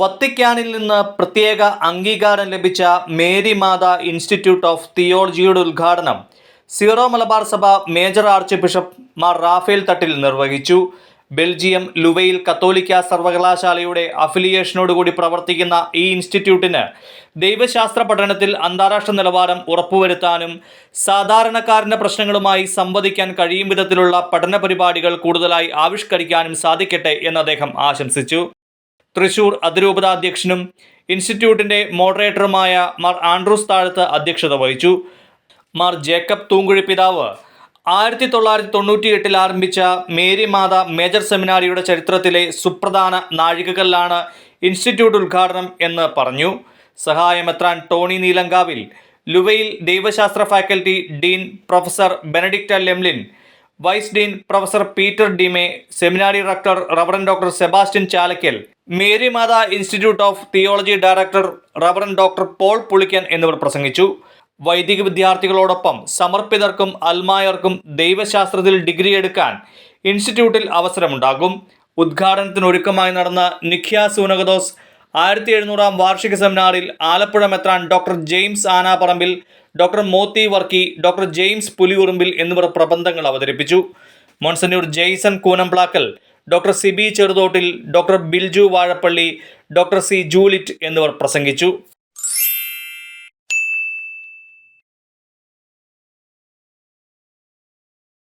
വത്തിക്കാനിൽ നിന്ന് പ്രത്യേക അംഗീകാരം ലഭിച്ച മേരി മാത ഇൻസ്റ്റിറ്റ്യൂട്ട് ഓഫ് തിയോളജിയുടെ ഉദ്ഘാടനം സീറോ മലബാർ സഭ major archbishop Mar Raphael Thattil നിർവഹിച്ചു. ബെൽജിയം ലുവയിൽ കത്തോലിക്ക സർവകലാശാലയുടെ അഫിലിയേഷനോടുകൂടി പ്രവർത്തിക്കുന്ന ഈ ഇൻസ്റ്റിറ്റ്യൂട്ടിന് ദൈവശാസ്ത്ര പഠനത്തിൽ അന്താരാഷ്ട്ര നിലവാരം ഉറപ്പുവരുത്താനും സാധാരണക്കാരന്റെ പ്രശ്നങ്ങളുമായി സംവദിക്കാൻ കഴിയും വിധത്തിലുള്ള പഠന പരിപാടികൾ കൂടുതലായി ആവിഷ്കരിക്കാനും സാധിക്കട്ടെ എന്ന് അദ്ദേഹം ആശംസിച്ചു. തൃശൂർ അതിരൂപത അധ്യക്ഷനും ഇൻസ്റ്റിറ്റ്യൂട്ടിന്റെ മോഡറേറ്ററുമായ മാർ ആൻഡ്രൂസ് താഴത്ത് അധ്യക്ഷത വഹിച്ചു. മാർ ജേക്കബ് തൂങ്കുഴി പിതാവ്. ആയിരത്തി തൊള്ളായിരത്തി തൊണ്ണൂറ്റി എട്ടിൽ ആരംഭിച്ച മേരി മാത മേജർ സെമിനാരിയുടെ ചരിത്രത്തിലെ സുപ്രധാന നാഴികകളിലാണ് ഇൻസ്റ്റിറ്റ്യൂട്ട് ഉദ്ഘാടനം എന്ന് പറഞ്ഞു. സഹായമെത്രാൻ ടോണി നീലങ്കാവിൽ. ലുവയിൽ ദൈവശാസ്ത്ര faculty dean professor Benedicte Lemmelijn. Vice dean professor Peter De Mey seminary director reverend doctor Sebastian Chalakkal Mary Mata institute of theology director reverend doctor Paul Pulikkan എന്നിവർ പ്രസംഗിച്ചു. വൈദിക വിദ്യാർത്ഥികളോടൊപ്പം സമർപ്പിതർക്കും അൽമായർക്കും ദൈവശാസ്ത്രത്തിൽ ഡിഗ്രി എടുക്കാൻ ഇൻസ്റ്റിറ്റ്യൂട്ടിൽ അവസരമുണ്ടാകും. ഉദ്ഘാടനത്തിനൊരുക്കമായി നടന്ന നിഖ്യ സൂനകദോസ് ആയിരത്തി എഴുന്നൂറാം വാർഷിക സെമിനാറിൽ ആലപ്പുഴ മെത്രാൻ doctor James Anaparambil doctor Mothi Varkey doctor James Puliyurumpil എന്നിവർ പ്രബന്ധങ്ങൾ അവതരിപ്പിച്ചു. Monsignor Jaison Koonamplackal doctor Siby Cheruthottil doctor Bilju Vazhappally doctor C Juliet എന്നിവർ പ്രസംഗിച്ചു.